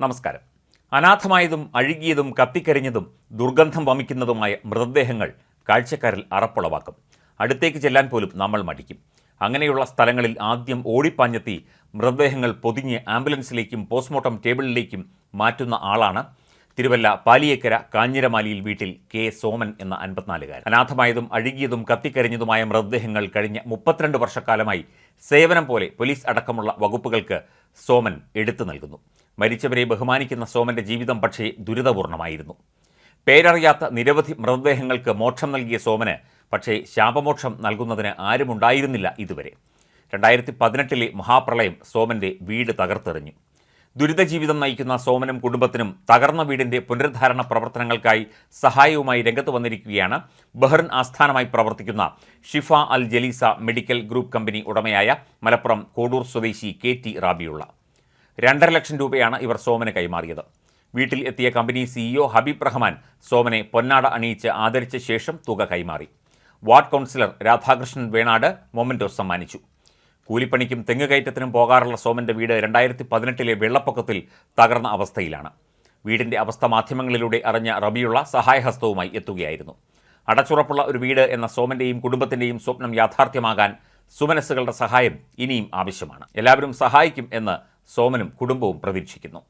നമസ്കാരം. അനാഥമായതും അഴുകിയതും കത്തിക്കരിഞ്ഞതും ദുർഗന്ധം വമിക്കുന്നതുമായ മൃതദേഹങ്ങൾ കാഴ്ചക്കാരിൽ അറപ്പുളവാക്കും. അടുത്തേക്ക് ചെല്ലാൻ പോലും നമ്മൾ മടിക്കും. അങ്ങനെയുള്ള സ്ഥലങ്ങളിൽ ആദ്യം ഓടിപ്പാഞ്ഞെത്തി മൃതദേഹങ്ങൾ പൊതിഞ്ഞ് ആംബുലൻസിലേക്കും പോസ്റ്റ്മോർട്ടം ടേബിളിലേക്കും മാറ്റുന്ന ആളാണ് തിരുവല്ല പാലിയേക്കര കാഞ്ഞിരമാലിയിൽ വീട്ടിൽ കെ സോമൻ എന്ന അൻപത്തിനാലുകാരൻ. അനാഥമായതും അഴുകിയതും കത്തിക്കരിഞ്ഞതുമായ മൃതദേഹങ്ങൾ കഴിഞ്ഞ മുപ്പത്തിരണ്ട് വർഷക്കാലമായി സേവനം പോലെ പോലീസ് അടക്കമുള്ള വകുപ്പുകൾക്ക് സോമൻ എടുത്തു നൽകുന്നു. മരിച്ചവരെ ബഹുമാനിക്കുന്ന സോമന്റെ ജീവിതം പക്ഷേ ദുരിതപൂർണമായിരുന്നു. പേരറിയാത്ത നിരവധി മൃതദേഹങ്ങൾക്ക് മോക്ഷം നൽകിയ സോമന് പക്ഷേ ശാപമോക്ഷം നൽകുന്നതിന് ആരുമുണ്ടായിരുന്നില്ല ഇതുവരെ. രണ്ടായിരത്തി പതിനെട്ടിലെ മഹാപ്രളയം സോമന്റെ വീട് തകർത്തെറിഞ്ഞു. ദുരിത ജീവിതം നയിക്കുന്ന സോമനും കുടുംബത്തിനും തകർന്ന വീടിന്റെ പുനരുദ്ധാരണ പ്രവർത്തനങ്ങൾക്കായി സഹായവുമായി രംഗത്ത് വന്നിരിക്കുകയാണ്. ബഹ്റിൻ ആസ്ഥാനമായി പ്രവർത്തിക്കുന്ന ഷിഫ അൽ ജലീസ മെഡിക്കൽ ഗ്രൂപ്പ് കമ്പനി ഉടമയായ മലപ്പുറം കോടൂർ സ്വദേശി കെ ടി റാബിയുള്ള. രണ്ടര ലക്ഷം രൂപയാണ് ഇവർ സോമന് കൈമാറിയത്. വീട്ടിൽ എത്തിയ കമ്പനി സിഇഒ ഹബീബ് റഹ്മാൻ സോമനെ പൊന്നാട അണിയിച്ച് ആദരിച്ച ശേഷം തുക കൈമാറി. Ward councillor Radhakrishnan Venad memento സമ്മാനിച്ചു. കൂലിപ്പണിക്കും തെങ്ങുകയറ്റത്തിനും പോകാറുള്ള സോമന്റെ വീട് രണ്ടായിരത്തി പതിനെട്ടിലെ വെള്ളപ്പൊക്കത്തിൽ തകർന്ന അവസ്ഥയിലാണ്. വീടിന്റെ അവസ്ഥ മാധ്യമങ്ങളിലൂടെ അറിഞ്ഞ റബിയുള്ള സഹായഹസ്തവുമായി എത്തുകയായിരുന്നു. അടച്ചുറപ്പുള്ള ഒരു വീട് എന്ന സോമന്റെയും കുടുംബത്തിന്റെയും സ്വപ്നം യാഥാർത്ഥ്യമാകാൻ സുമനസ്സുകളുടെ സഹായം ഇനിയും ആവശ്യമാണ്. എല്ലാവരും സഹായിക്കും എന്ന് സോമനും കുടുംബവും പ്രതീക്ഷിക്കുന്നു.